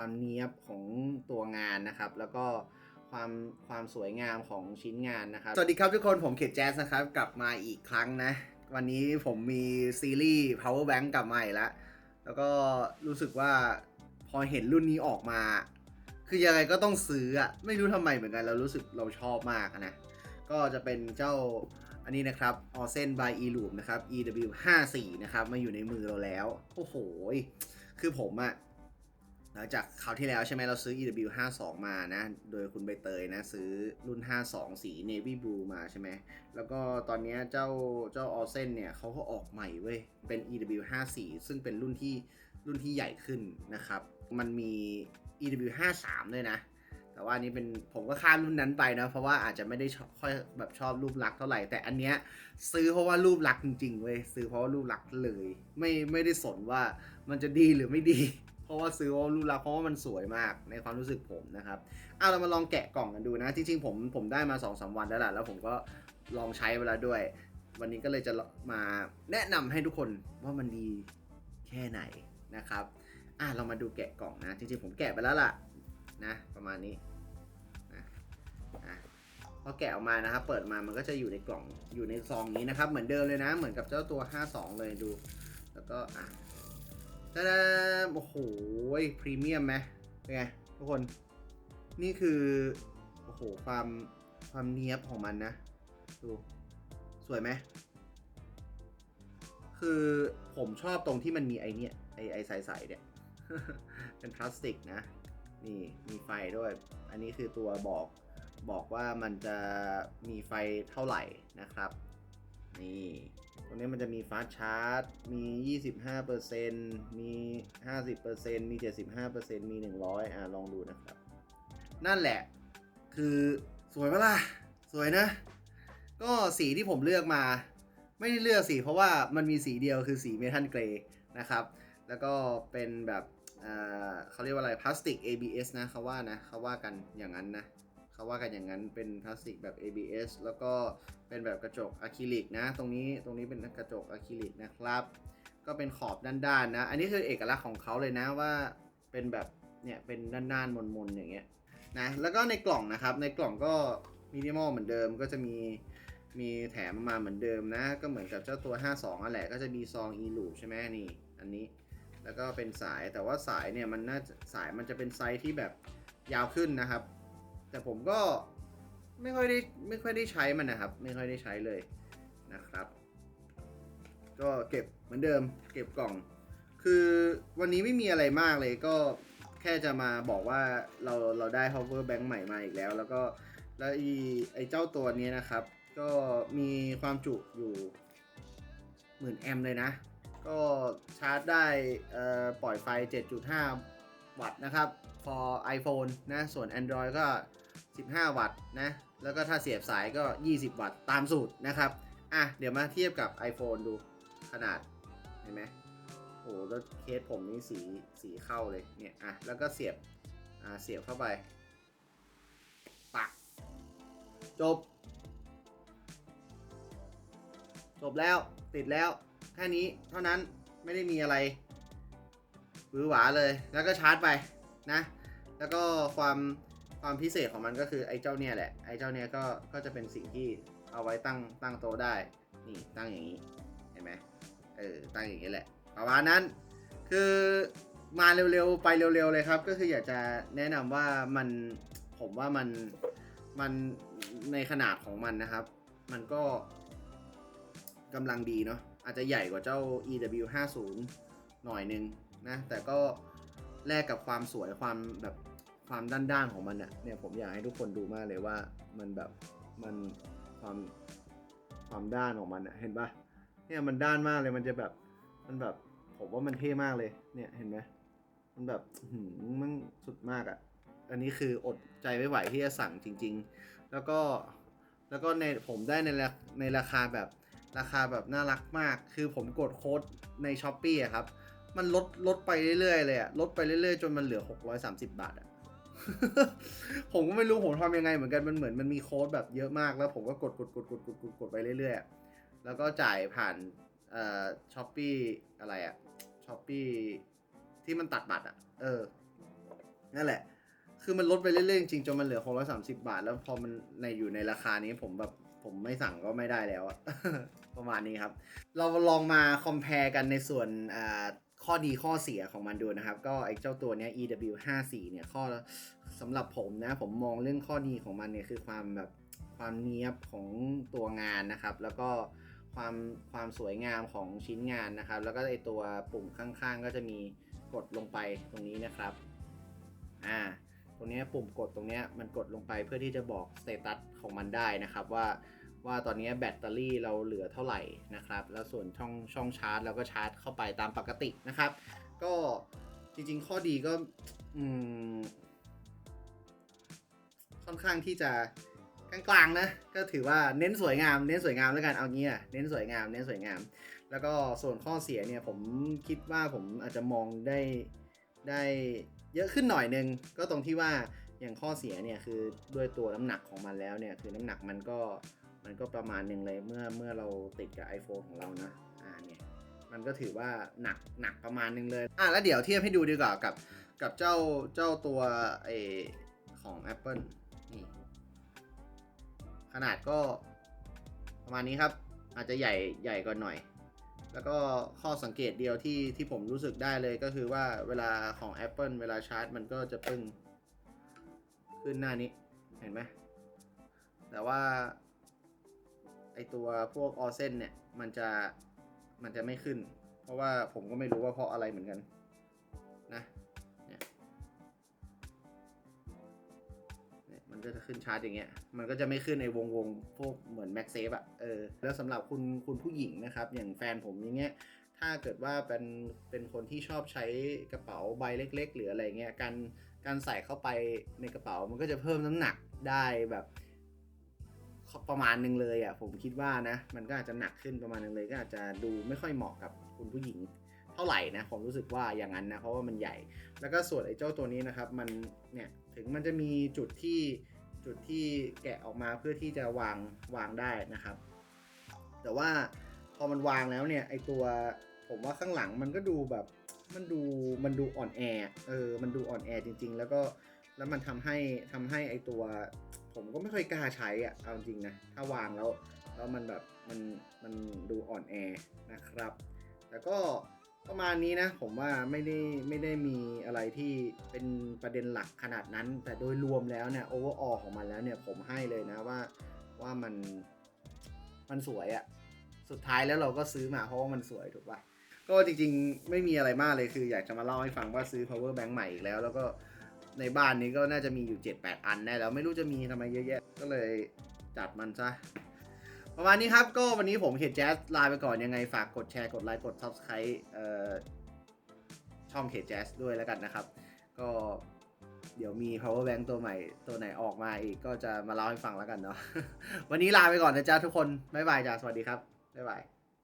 ความเนี้ยบของตัวงานนะครับ แล้วก็ความความสวยงามของชิ้นงานนะครับ สวัสดีครับทุกคนผมเขตแจ๊สนะครับ กลับมาอีกครั้งนะ วันนี้ผมมีซีรีส์ power bank กลับมาอีกแล้วแล้วก็รู้สึกว่าพอเห็นรุ่นนี้ออกมา คือยังไงก็ต้องซื้ออะไม่รู้ทำไมเหมือนกันเรารู้สึกเราชอบมากนะ ก็จะเป็นเจ้าอันนี้นะครับ o s e n by e l o o p นะครับ EW 5 4 นะครับ มาอยู่ในมือเราแล้ว โอ้โห คือผมอะ ลังจากคราวที่แล้วใช่ไหมเราซื้อ EW 5 2มานะ โดยคุณใบเตยนะ ซื้อรุ่น 5 2 สี Navy Blue มาใช่ไหม แล้วก็ตอนนี้เจ้าเจ้า o s e n เนี่ยเขาก็ออกใหม่เว้ย เป็น EW 5 4ซึ่งเป็นรุ่นที่รุ่นที่ใหญ่ขึ้นนะครับ มันมี EW 5 3ด้วยนะ แต่ว่านี้เป็นผมก็ข้ามรุ่นนั้นไปนะ เพราะว่าอาจจะไม่ได้ค่อยแบบชอบรูปลักษณ์เท่าไหร่ แต่อันเนี้ยซื้อเพราะว่ารูปลักษณ์จริงๆเว้ย ซื้อเพราะว่ารูปลักษณ์เลย ไม่ไม่ได้สนว่ามันจะดีหรือไม่ดี เพราะว่าซื้อราะว่ารูปลักษณ์เพราะว่ามันสวยมากในความรู้สึกผมนะครับเอาเรามาลองแกะกล่องกันดูนะ จริงๆผมผมได้มา2อสวันแล้วแหละแล้วผมก็ลองใช้เวลาด้วย วันนี้ก็เลยจะมาแนะนำให้ทุกคนว่ามันดีแค่ไหนนะครับอะเรามาดูแกะกล่องนะ จริงๆผมแกะไปแล้วล่ะนะประมาณนี้อะพอแกะออกมานะครับ เปิดมามันก็จะอยู่ในกล่องอยู่ในซองนี้นะครับ เหมือนเดิมเลยนะ เหมือนกับเจ้าตัว 52 เลยดู แล้วก็อะ ตาดาโอ้โหพรีเมียมไหมเป็นไงทุกคน นี่คือ โอ้โห ความ ความเนี้ยบของมันนะ ดู สวยไหม คือผมชอบตรงที่มันมีไอเนี้ย ไอไอใสๆเนี่ย เป็นพลาสติกนะ นี่ มีไฟด้วย อันนี้คือตัวบอก บอกว่ามันจะมีไฟเท่าไหร่นะครับ นี่ตรงนี้มันจะมีฟาสชาร์จ มี 25%มี 50%มี 75%มี 100 อะลองดูนะครับ นั่นแหละ คือสวยปะล่ะ สวยนะ ก็สีที่ผมเลือกมา ไม่ได้เลือกสีเพราะว่ามันมีสีเดียวคือสีเมทัลเกรย์นะครับ แล้วก็เป็นแบบเขาเรียกว่าอะไรพลาสติก ABS นะเขาว่านะเขาว่ากันอย่างนั้นนะ เขาว่ากันอย่างนั้นเป็นพลาสติกแบบ ABS แล้วก็เป็นแบบกระจกอะคริลิกนะ ตรงนี้ตรงนี้เป็นกระจกอะคริลิกนะครับ ก็เป็นขอบด้านๆนะ อันนี้คือเอกลักษณ์ของเขาเลยนะว่าเป็นแบบเนี่ยเป็นด้านๆมนๆอย่างเงี้ยนะแล้วก็ในกล่องนะครับในกล่องก็มินิมอลเหมือนเดิมก็จะมีมีแถมมาเหมือนเดิมนะ ก็เหมือนกับเจ้าตัว 52นั่นแหละก็จะมีซอง e loop ใช่ไหมนี่อันนี้แล้วก็เป็นสายแต่ว่าสายเนี่ยมันน่าสายมันจะเป็นไซส์ที่แบบยาวขึ้นนะครับ แต่ผมก็ไม่ค่อยได้ไม่ค่อยได้ใช้มันนะครับ ไม่ค่อยได้ใช้เลยนะครับ ก็เก็บเหมือนเดิม เก็บกล่อง คือวันนี้ไม่มีอะไรมากเลยก็แค่จะมาบอกว่าเราเราได้ hover bank ใหม่มาอีกแล้ว แล้วก็แล้วอีไอเจ้าตัวนี้นะครับ ก็มีความจุอยู่หมื่นแอมป์เลยนะ ก็ชาร์จได้อ่อปล่อยไฟ 7.5 วัตต์นะครับ for iPhone นะ ส่วน Android ก็ 15 วัตต์นะ แล้วก็ถ้าเสียบสายก็ 20 วัตต์ตามสูตรนะครับ อะ เดี๋ยวมาเทียบกับ iPhone ดูขนาด เห็นไหมโอ้แล้วเคสผมนี่สีสีเข้าเลยเนี่ย อะ แล้วก็เสียบ อ่า เสียบเข้าไป ปัก จบ จบแล้ว ติดแล้ว แค่นี้เท่านั้นไม่ได้มีอะไรหวือหวาเลย แล้วก็ชาร์จไปนะ แล้วก็ความความพิเศษของมันก็คือไอ้เจ้าเนี่ยแหละ ไอ้เจ้าเนี่ยก็ก็จะเป็นสิ่งที่เอาไว้ตั้งตั้งโต๊ะได้ นี่ตั้งอย่างนี้ เห็นไหมเออตั้งอย่างนี้แหละ ประมาณนั้น คือมาเร็วๆ ไปเร็วๆเลยครับ ก็คืออยากจะแนะนำว่ามันผมว่ามันมันในขนาดของมันนะครับ มันก็กำลังดีเนาะอาจจะใหญ่กว่าเจ้า EW 5 0 หน่อยนึงนะ แต่ก็แลกกับความสวยความแบบ ความด้านๆของมันอะเนี่ยผมอยากให้ทุกคนดูมากเลยว่ามันแบบมันความความด้านของมันอะเห็นปะเนี่ยมันด้านมากเลยมันจะแบบมันแบบผมว่ามันเท่มากเลยเนี่ยเห็นไหมมันแบบหืมมันสุดมากอะอันนี้คืออดใจไม่ไหวที่จะสั่งจริง ๆ แล้วก็แล้วก็ในผมได้ในในราคาแบบราคาแบบน่ารักมาก คือผมกดโค้ดใน s h อ p e e อะครับ มันลดลดไปเรื่อยๆเลยอะลดไปเรื่อยๆ จนมันเหลือ 630 บาทอะ ผมก็ไม่รู้ผมทำยังไงเหมือนกันมันเหมือนมันมีโค้ดแบบเยอะมากแล้วผมก็กดกดกดกดกดกดกดไปเรื่อยๆ แล้วก็จ่ายผ่านเอ่อช้อปปี้อะไรอะช้อปปี้ที่มันตัดบัตรอะเออ นั่นแหละ คือมันลดไปเรื่อยๆจริงๆจนมันเหลือ630 บาท แล้วพอมันในอยู่ในราคานี้ผมแบบผมไม่สั่งก็ไม่ได้แล้วอะประมาณนี้ครับ เราลองมาคอม p a r e กันในส่วนอ่า ข้อดีข้อเสียของมันดูนะครับ ก็ไอ้เจ้าตัวเนี้ย EW 5 4 เนี่ยข้อสำหรับผมนะ ผมมองเรื่องข้อดีของมันเนี่ยคือความแบบความเนียบของตัวงานนะครับ แล้วก็ความความสวยงามของชิ้นงานนะครับ แล้วก็ไอตัวปุ่มข้างๆ ก็จะมีกดลงไปตรงนี้นะครับอ่าตรงเนี้ยปุ่มกดตรงเนี้ยมันกดลงไปเพื่อที่จะบอกสเตตัสของมันได้นะครับว่า ว่าตอนนี้แบตเตอรี่เราเหลือเท่าไหร่นะครับ แล้วส่วนช่องช่องชาร์จเราก็ชาร์จเข้าไปตามปกตินะครับ ก็จริงๆ ข้อดีก็อืมค่อนข้างที่จะกลางๆนะ ก็ถือว่าเน้นสวยงาม เน้นสวยงามแล้วกัน เอางี้อะเน้นสวยงาม เน้นสวยงาม แล้วก็ส่วนข้อเสียเนี่ยผมคิดว่าผมอาจจะมองได้ได้เยอะขึ้นหน่อยนึง ก็ตรงที่ว่าอย่างข้อเสียเนี่ยคือด้วยตัวน้ำหนักของมันแล้วเนี่ยคือน้ำหนักมันก็ มันก็ประมาณหนึ่งเลยเมื่อเมื่อเราติดกับ iPhone ของเรานะอ่าเนี่ยมันก็ถือว่าหนักหนักประมาณหนึงเลยอะแล้วเดี๋ยวเทียบให้ดูดีกว่ากับกับเจ้าเจ้าตัวไอของ Apple นี่ขนาดก็ประมาณนี้ครับ อาจจะใหญ่ใหญ่กว่าหน่อย แล้วก็ข้อสังเกตเดียวที่ที่ผมรู้สึกได้เลยก็คือว่าเวลาของ Apple เวลาชาร์จ มันก็จะปึ้งขึ้นหน้านี้เห็นไหมแต่ว่า ไอตัวพวกออเซนเนี่ยมันจะมันจะไม่ขึ้น เพราะว่าผมก็ไม่รู้ว่าเพราะอะไรเหมือนกันนะเนี่ยมันก็จะขึ้นชาร์จอย่างเงี้ยมันก็จะไม่ขึ้นในวงวงพวกเหมือน Max Safe อะเออแล้วสำหรับคุณคุณผู้หญิงนะครับ อย่างแฟนผมอย่างเงี้ยถ้าเกิดว่าเป็นเป็นคนที่ชอบใช้กระเป๋าใบเล็ก ๆ หรืออะไรเงี้ยการการใส่เข้าไปในกระเป๋ามันก็จะเพิ่มน้ำหนักได้แบบ ประมาณหนึงเลยอะผมคิดว่านะ มันก็อาจจะหนักขึ้นประมาณหนึงเลย ก็อาจจะดูไม่ค่อยเหมาะกับคุณผู้หญิงเท่าไหร่นะผมรู้สึกว่าอย่างนั้นนะเพราะว่ามันใหญ่ แล้วก็ส่วนไอ้เจ้าตัวนี้นะครับ มันเนี่ยถึงมันจะมีจุดที่จุดที่แกะออกมาเพื่อที่จะวางวางได้นะครับ แต่ว่าพอมันวางแล้วเนี่ยไอตัวผมว่าข้างหลังมันก็ดูแบบมันดูมันดูอ่อนแอเออมันดูอ่อนแอจริง ๆ แล้วก็ แล้วมันทำให้ทำให้ไอตัว ผมก็ไม่ค่อยกล้าใช้อะเอาจริงนะ ถ้าวางแล้วแล้วมันแบบมันมันดูอ่อนแอนะครับ แต่ก็ประมาณนี้นะ ผมว่าไม่ได้ไม่ได้มีอะไรที่เป็นประเด็นหลักขนาดนั้น แต่โดยรวมแล้วเนี่ยโอเวอร์ออของมันแล้วเนี่ยผมให้เลยนะว่าว่ามันมันสวยอะสุดท้ายแล้วเราก็ซื้อมาเพราะว่ามันสวยถูกปะก็จริงๆ ไม่มีอะไรมากเลยคืออยากจะมาเล่าให้ฟังว่าซื้อ power bank ใหม่อีกแล้วแล้วก็ ในบ้านนี้ก็น่าจะมีอยู่ 7-8 อันแน่แล้วไม่รู้จะมีทำไมเยอะแยะ ก็เลยจัดมันซะ ประมาณนี้ครับ ก็วันนี้ผมเขตแจ๊สลาไปก่อนยังไงฝากกดแชร์กดไลค์กด subscribe เอ่อช่องเขตแจ๊สด้วยแล้วกันนะครับ ก็เดี๋ยวมี power bank ตัวใหม่ตัวไหนออกมาอีกก็จะมาเล่าให้ฟังแล้วกันเนาะวันนี้ลาไปก่อนนะจ๊ะทุกคน บ๊ายบายจ้าสวัสดีครับ บ๊ายบาย